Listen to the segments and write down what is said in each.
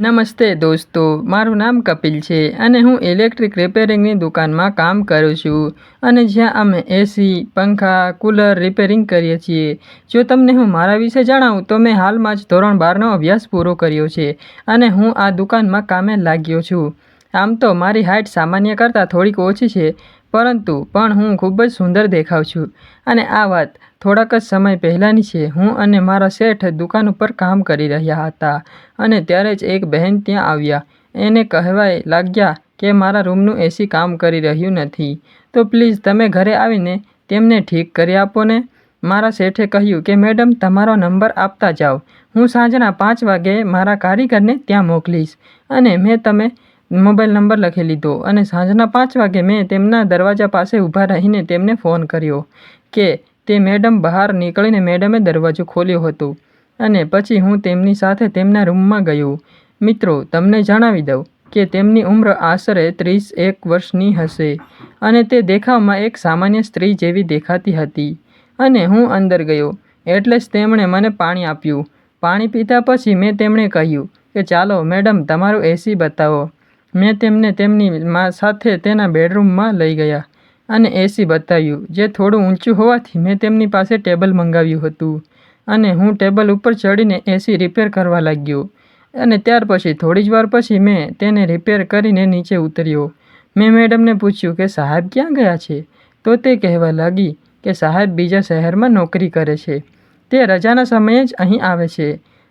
નમસ્તે દોસ્તો, મારું નામ કપિલ છે અને હું ઇલેક્ટ્રિક રિપેરિંગની દુકાનમાં કામ કરું છું અને જ્યાં અમે એસી પંખા, કૂલર રિપેરિંગ કરીએ છીએ. જો તમને હું મારા વિશે જણાવું તો મેં હાલમાં જ ધોરણ બારનો અભ્યાસ પૂરો કર્યો છે અને હું આ દુકાનમાં કામે લાગ્યો છું. આમ તો મારી હાઇટ સામાન્ય કરતાં થોડીક ઓછી છે પરંતુ પણ હું ખૂબ જ સુંદર દેખાઉં છું. અને આ વાત થોડાક જ સમય પહેલાંની છે. હું અને મારા શેઠ દુકાન ઉપર કામ કરી રહ્યા હતા અને ત્યારે જ એક બહેન ત્યાં આવ્યા. એને કહેવાય લાગ્યા કે મારા રૂમનું એસી કામ કરી રહ્યું નથી. તો પ્લીઝ તમે ઘરે આવીને તેમને ઠીક કરી આપો ને. મારા શેઠે કહ્યું કે, મેડમ, તમારો નંબર આપતા જાઓ. હું સાંજના પાંચ વાગે મારા કારીગરને ત્યાં મોકલીશ અને મેં તમે મોબાઈલ નંબર લખી લીધો અને સાંજના પાંચ વાગે મેં તેમના દરવાજા પાસે ઊભા રહીને તેમને ફોન કર્યો કે તે મેડમ બહાર નીકળીને મેડમે દરવાજો ખોલ્યો હતો અને પછી હું તેમની સાથે તેમના રૂમમાં ગયો. મિત્રો, તમને જણાવી દઉં કે તેમની ઉંમર આશરે ત્રીસ એક વર્ષની હશે અને તે દેખાવમાં એક સામાન્ય સ્ત્રી જેવી દેખાતી હતી અને હું અંદર ગયો એટલે જ તેમણે મને પાણી આપ્યું. પાણી પીધા પછી મેં તેમણે કહ્યું કે ચાલો મેડમ, તમારું એસી બતાવો. મેં તેમને તેમની મા સાથે તેના બેડરૂમમાં લઈ ગયા અને એસી બતાવ્યું, જે થોડું ઊંચું હોવાથી મેં તેમની પાસે ટેબલ મંગાવ્યું હતું અને હું ટેબલ ઉપર ચડીને એસી રિપેર કરવા લાગ્યો અને ત્યાર પછી થોડી જ વાર પછી મેં તેને રિપેર કરીને નીચે ઉતર્યો. મેં મેડમને પૂછ્યું કે, સાહેબ ક્યાં ગયા છે? તો તે કહેવા લાગી કે, સાહેબ બીજા શહેરમાં નોકરી કરે છે. તે રજાના સમયે જ અહીં આવે છે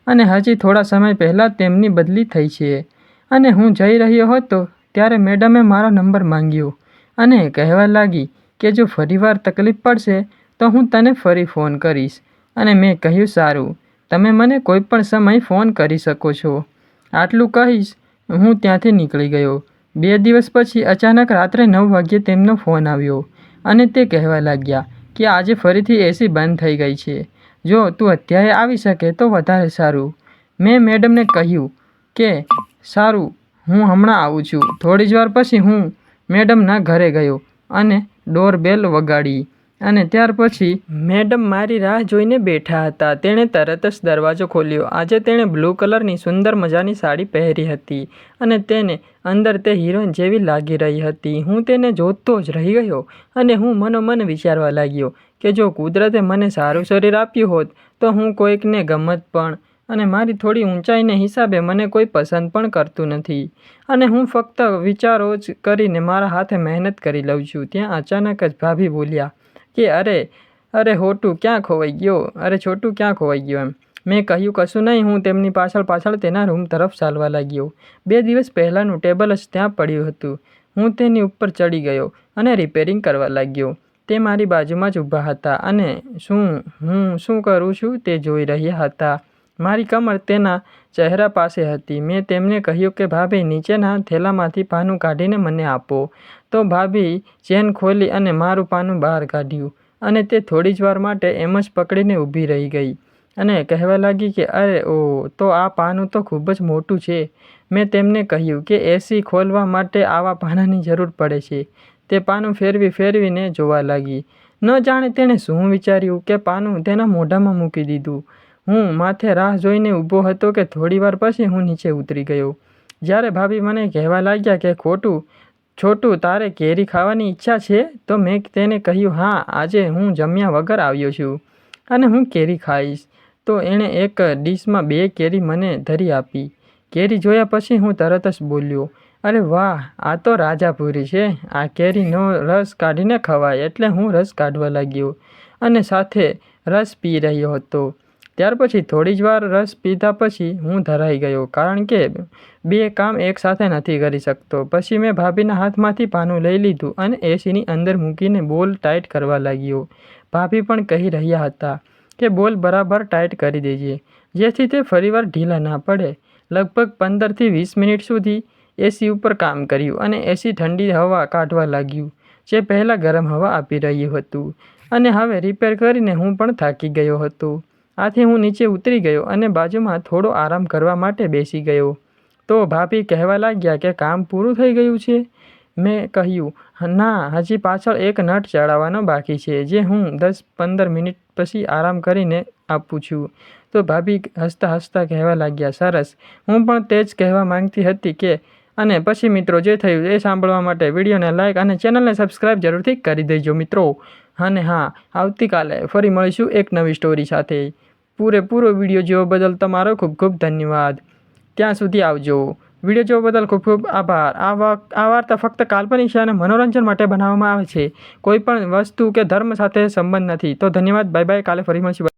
અને હજી થોડા સમય પહેલાં તેમની બદલી થઈ છે. અને હું જઈ રહ્યો હતો ત્યારે મેડમે મારો નંબર માંગ્યો અને કહેવા લાગી કે જો ફરીવાર તકલીફ પડશે તો હું તને ફરી ફોન કરીશ. અને મેં કહ્યું, સારું, તમે મને કોઈ પણ સમય ફોન કરી શકો છો. આટલું કહીશ, હું ત્યાંથી નીકળી ગયો. બે દિવસ પછી અચાનક રાત્રે નવ વાગ્યે તેમનો ફોન આવ્યો અને તે કહેવા લાગ્યા કે આજે ફરીથી એસી બંધ થઈ ગઈ છે. જો તું અત્યારે આવી શકે તો વધારે સારું. મેં મેડમને કહ્યું કે સારું, હું હમણાં આવું છું. થોડી જ વાર પછી હું મેડમના ઘરે ગયો અને ડોરબેલ વગાડી અને ત્યાર પછી મેડમ મારી રાહ જોઈને બેઠા હતા. તેણે તરત જ દરવાજો ખોલ્યો. આજે તેણે બ્લુ કલરની સુંદર મજાની સાડી પહેરી હતી અને તેને અંદર તે હિરોઈન જેવી લાગી રહી હતી. હું તેને જોતો જ રહી ગયો અને હું મનોમન વિચારવા લાગ્યો કે જો કુદરતે મને સારું શરીર આપ્યું હોત તો હું કોઈકને ગમત પણ અને મારી થોડી ઊંચાઈને હિસાબે મને કોઈ પસંદ પણ કરતું નથી. અને હું ફક્ત વિચારો જ કરીને મારા હાથે મહેનત કરી લઉં છું. ત્યાં અચાનક જ ભાભી બોલ્યા કે, અરે અરે હોટું, ક્યાં ખોવાઈ ગયો? અરે છોટું, ક્યાં ખોવાઈ ગયો? એમ. મેં કહ્યું, કશું નહીં, હું તેમની પાછળ પાછળ તેના રૂમ તરફ ચાલવા લાગ્યો. બે દિવસ પહેલાંનું ટેબલ જ ત્યાં પડ્યું હતું. હું તેની ઉપર ચડી ગયો અને રિપેરિંગ કરવા લાગ્યો. તે મારી બાજુમાં જ ઊભા હતા અને શું, હું શું કરું છું તે જોઈ રહ્યા હતા. મારી કમર તેના ચહેરા પાસે હતી. મેં તેમને કહ્યું કે, ભાભી, નીચેના થેલામાંથી પાનું કાઢીને મને આપો. તો ભાભી ચેન ખોલી અને મારું પાનું બહાર કાઢ્યું અને તે થોડી જ વાર માટે એમ જ પકડીને ઊભી રહી ગઈ અને કહેવા લાગી કે, અરે, ઓ, તો આ પાનું તો ખૂબ જ મોટું છે. મેં તેમને કહ્યું કે, એસી ખોલવા માટે આવા પાનાની જરૂર પડે છે. તે પાનું ફેરવી ફેરવીને જોવા લાગી. ન જાણે તેણે શું વિચાર્યું કે, પાનું તેના મોઢામાં મૂકી દીધું. હું માથે રાહ જોઈને ઊભો હતો કે થોડીવાર પછી હું નીચે ઉતરી ગયો. જ્યારે ભાભી મને કહેવા લાગ્યા કે, ખોટું, છોટું, તારે કેરી ખાવાની ઈચ્છા છે? તો મેં તેને કહ્યું, હા, આજે હું જમ્યા વગર આવ્યો છું અને હું કેરી ખાઈશ. તો એણે એક ડીશમાં બે કેરી મને ધરી આપી. કેરી જોયા પછી હું તરત જ બોલ્યો, અરે વાહ, આ તો રાજાપુરી છે. આ કેરીનો રસ કાઢીને ખવાય. એટલે હું રસ કાઢવા લાગ્યો અને સાથે રસ પી રહ્યો હતો. ત્યાર પછી થોડી જ વાર રસ પીધા પછી હું ધરાઈ ગયો, કારણ કે બે કામ એકસાથે નથી કરી શકતો. પછી મેં ભાભીના હાથમાંથી પાનું લઈ લીધું અને એસીની અંદર મૂકીને બોલ ટાઈટ કરવા લાગ્યો. ભાભી પણ કહી રહ્યા હતા કે બોલ બરાબર ટાઈટ કરી દેજે, જેથી તે ફરીવાર ઢીલા ના પડે. લગભગ પંદરથી વીસ મિનિટ સુધી એસી ઉપર કામ કર્યું અને એસી ઠંડી હવા કાઢવા લાગ્યું, જે પહેલાં ગરમ હવા આપી રહ્યું હતું. અને હવે રિપેર કરીને હું પણ થાકી ગયો હતો. આથી હું નીચે ઉતરી ગયો અને બાજુમાં થોડો આરામ કરવા માટે બેસી ગયો. તો ભાભી કહેવા લાગ્યા કે કામ પૂરું થઈ ગયું છે? મેં કહ્યું, ના, હજી પાછળ એક નટ ચડાવવાનો બાકી છે, જે હું દસ પંદર મિનિટ પછી આરામ કરીને આપું છું. તો ભાભી હસતા હસતા કહેવા લાગ્યા, સરસ. હું પણ તે જ કહેવા માંગતી હતી કે, અને પછી મિત્રો, જે થયું એ સાંભળવા માટે વિડીયોને લાઇક અને ચેનલને સબસ્ક્રાઈબ જરૂરથી કરી દેજો મિત્રો. અને હા, આવતીકાલે ફરી મળીશું એક નવી સ્ટોરી સાથે. પૂરેપૂરો વીડિયો જોવા બદલ તમારો ખૂબ ખૂબ ધન્યવાદ. ત્યાં સુધી આવજો. વીડિયો જોવા બદલ ખૂબ ખૂબ આભાર. આ આ વાર્તા ફક્ત કાલ્પનિક છે અને મનોરંજન માટે બનાવવામાં આવે છે. કોઈ પણ વસ્તુ કે ધર્મ સાથે સંબંધ નથી. તો ધન્યવાદ. Bye bye. કાલે ફરી મળીશું.